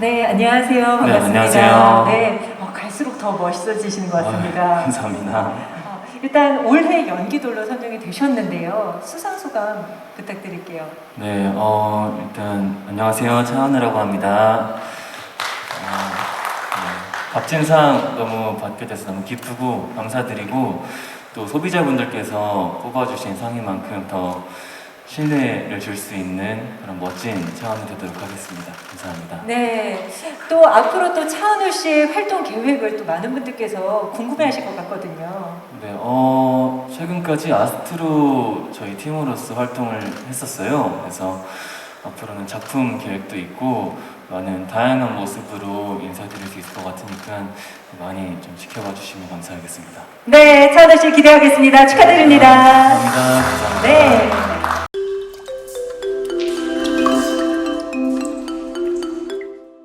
네, 안녕하세요. 반갑습니다. 안녕하세요. 네, 어, 갈수록 더 멋있어지시는 것 아, 같습니다. 감사합니다. 어, 일단 올해 연기돌로 선정이 되셨는데요. 수상 소감 부탁드릴게요. 네, 어, 일단 안녕하세요. 차은우라고 합니다. 어, 네, 값진상 너무 받게 돼서 너무 기쁘고 감사드리고 또 소비자분들께서 뽑아주신 상인 만큼 더 신뢰를 줄 수 있는 그런 멋진 차원이 되도록 하겠습니다. 감사합니다. 네, 또 앞으로 또 차은우 씨의 활동 계획을 또 많은 분들께서 궁금해하실 것 같거든요. 네, 어, 최근까지 아스트로 저희 팀으로서 활동을 했었어요. 그래서 앞으로는 작품 계획도 있고 많은 다양한 모습으로 인사드릴 수 있을 것 같으니까 많이 좀 지켜봐 주시면 감사하겠습니다. 네, 차은우 씨 기대하겠습니다. 축하드립니다. 감사합니다. 감사합니다. 네.